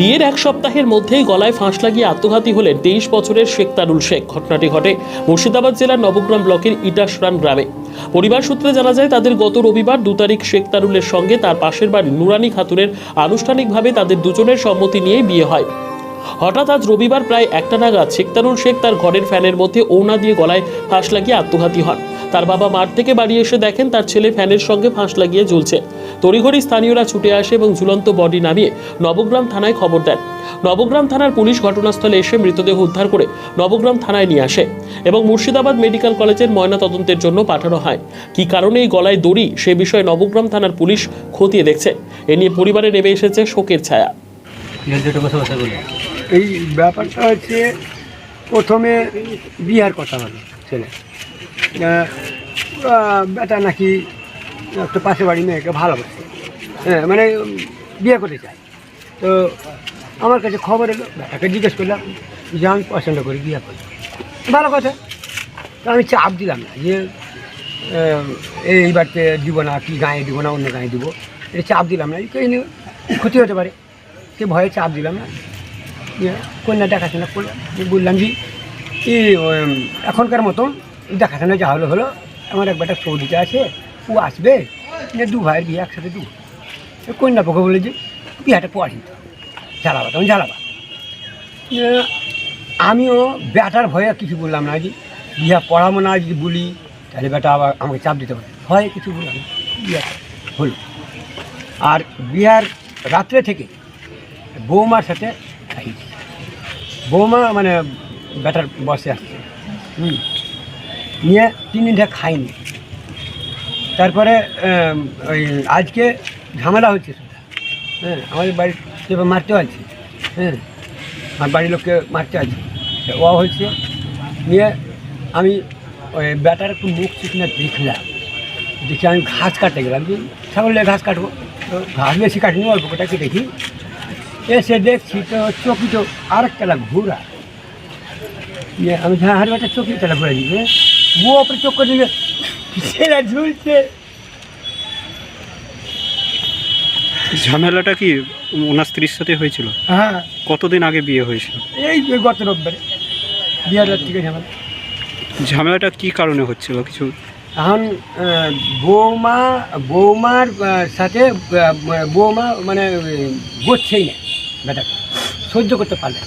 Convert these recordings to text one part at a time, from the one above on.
বিয়ের এক সপ্তাহের মধ্যেই গলায় ফাঁস লাগিয়ে আত্মঘাতী হলেন তেইশ বছরের শেখ তারুল শেখ। ঘটনাটি ঘটে মুর্শিদাবাদ জেলার নবগ্রাম ব্লকের ইটাসরান গ্রামে। পরিবার সূত্রে জানা যায়, তাদের গত রবিবার দু তারিখ শেখ তারুলের সঙ্গে তার পাশের বাড়ি নুরানি খাতুনের আনুষ্ঠানিকভাবে তাদের দুজনের সম্মতি নিয়েই বিয়ে হয়। হঠাৎ আজ রবিবার প্রায় একটা নাগাদ শেখতারুল শেখ তার ঘরের ফ্যানের মধ্যে ওনা দিয়ে গলায় ফাঁস লাগিয়ে আত্মঘাতী হন। তার বাবা মাঠ থেকে বাড়ি এসে দেখেন তার ছেলে ফ্যানের সঙ্গে ফাঁস লাগিয়ে ঝুলছে তড়িঘড়ি স্থানীয়রা ছুটে আসে এবং ঝুলন্ত বডি নামিয়ে নবগ্রাম থানায় খবর দেন। নবগ্রাম থানার পুলিশ ঘটনাস্থলে এসে মৃতদেহ উদ্ধার করে নবগ্রাম থানায় নিয়ে আসে এবং মুর্শিদাবাদ মেডিকেল কলেজের ময়না তদন্তের জন্য পাঠানো হয়। কি কারণে এই গলায় দড়ি সে বিষয়ে নবগ্রাম থানার পুলিশ খতিয়ে দেখছে। এ নিয়ে পরিবারে নেমে এসেছে শোকের ছায়া। এই ব্যাপারটা হচ্ছে প্রথমে বিহার কথা হলো ছেলে। বেটা নাকি একটা পাশে বাড়ি মেয়েকে ভালোবাসে। হ্যাঁ মানে বিয়ে করতে চায়। তো আমার কাছে খবর এলো বেটাকে জিজ্ঞেস করলাম, যে আমি পছন্দ করি বিয়ে করি ভালো কথা। তো আমি চাপ দিলাম না যে এই বাড়িতে দিব না, কি গায়ে দিব না, অন্য গায়ে দিব। এটা চাপ দিলাম না। নিয়ে ক্ষতি হতে পারে। সে ভয়ে চাপ দিলাম না। কন্যা দেখাশোনা বললাম যে এই এখনকার মতন দেখাশোনা যা হলো হলো। আমার এক বেটা সৌদিতে আছে ও আসবে দু ভাইয়ের বিয়ে একসাথে দু কন্যা পক্ষে বলে যে বিয়েটা পড়ি জ্বালাবা তখন জ্বালাবা। ইয়ে, আমিও বেটার ভয়ে কিছু বললাম না যে বিয়ে পড়াবো না যদি বলি তাহলে বেটা আবার আমাকে চাপ দিতে পারে। ভয়ে কিছু বললাম না। বিয়েটা হলো। আর বিয়ার রাত্রে থেকে বৌমার সাথে খাইছি বৌমা মানে ব্যাটার বসে আসছে। হুম। নিয়ে তিন দিন থেকে খাইনি। তারপরে ওই আজকে ঝামেলা হচ্ছে শুধু হ্যাঁ আমাদের কেউ মারতে আছে হ্যাঁ আমার বাড়ির লোককে মারতে আছে ও হয়েছে। নিয়ে আমি ওই ব্যাটার একটু মুখ চিকনে দেখলাম। দেখি আমি ঘাস কাটতে গেলাম যে, ছাগলের ঘাস কাটবো। ঘাস বেশি কাটিনি, অল্প কটা দেখি এসে দেখছি তো চকি তো আর একটা ঘুরা ইয়ে আমি হ্যাঁ হারে একটা চকি তালা ঘুরে দিবে ও ওপরে চোখ করে দিবে ছেলে ঝুলছে? ঝামেলাটা কি? ওনার স্ত্রীর সাথে হয়েছিল? হ্যাঁ। কতদিন আগে বিয়ে হয়েছিল? এই যে গত রোববারে। বিহার থেকে ঝামেলা। ঝামেলাটা কি কারণে হচ্ছিল? কিছু এখন বৌমা বৌমার সাথে বৌমা মানে গোচ্ছেই না। বেটাকে সহ্য করতে পারলে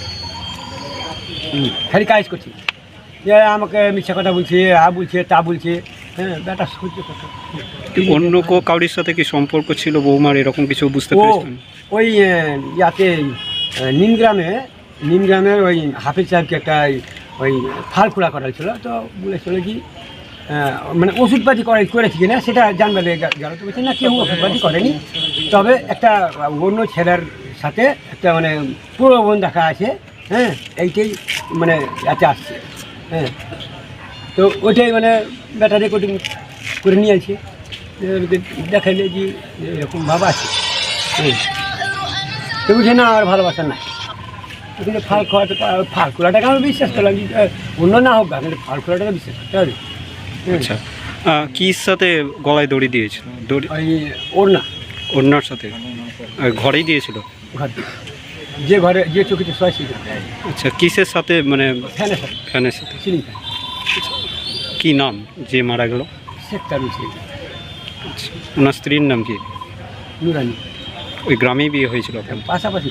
খালি কাজ করছি। যে আমাকে মিথ্যা কথা বলছে আ বলছে তা বলছে হ্যাঁ বেটা সহ্য করতে অন্য কো কাউরির সাথে কি সম্পর্ক ছিল বৌমার এরকম কিছু বুঝতে পেরেছেন? ওই ইয়াতে নিমগ্রামে নিমগ্রামের ওই হাফিজ সাহেবকে একটা ওই ফাল খোলা করা ছিল তো বলেছিল কি মানে ওষুধপাতি করে করেছি কিনা সেটা জানবে গেল। তো বলছে না কেউ ওষুধপাতি করেনি। তবে একটা অন্য ছেলের সাথে একটা মানে প্রলোভন দেখা আছে হ্যাঁ? এইটাই মানে এতে আসছে হ্যাঁ? তো ওইটাই মানে ব্যাটা রেকর্ডিং করে নিয়ে আছে দেখাইলে যে এরকম ভাবা আছে হুম। তো বুঝে না আর ভালোবাসা না কিন্তু ফাল খোয়াতে ফাল খোলাটাকে আমি বিশ্বাস করলাম যে, অন্য না হোক কিন্তু ফাল খোলাটাকে বিশ্বাস করতে হবে হুম। আচ্ছা কির সাথে গলায় দড়ি দিয়েছিল? দড়ি ওই ওর না অন্যার সাথে ঘরেই দিয়েছিল? ঘর। যে ঘরে যে শোয় সেই ঘরে। আচ্ছা কিসের সাথে মানে ফ্যানের সাথে। ফ্যানের সাথে? Ceiling fan. কি নাম যে মারা গেল? শেখ শেখ আচ্ছা ওনার স্ত্রীর নাম কি? নুরানি। ওই গ্রামেই বিয়ে হয়েছিল আপনার? পাশাপাশি।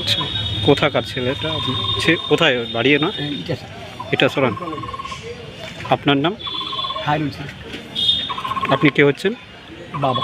আচ্ছা কোথাকার ছেলেটা কোথায়? বাড়িয়ে না? এটা স্যার এটা সরান আপনার নাম? হারুল আপনি কে হচ্ছেন? বাবা।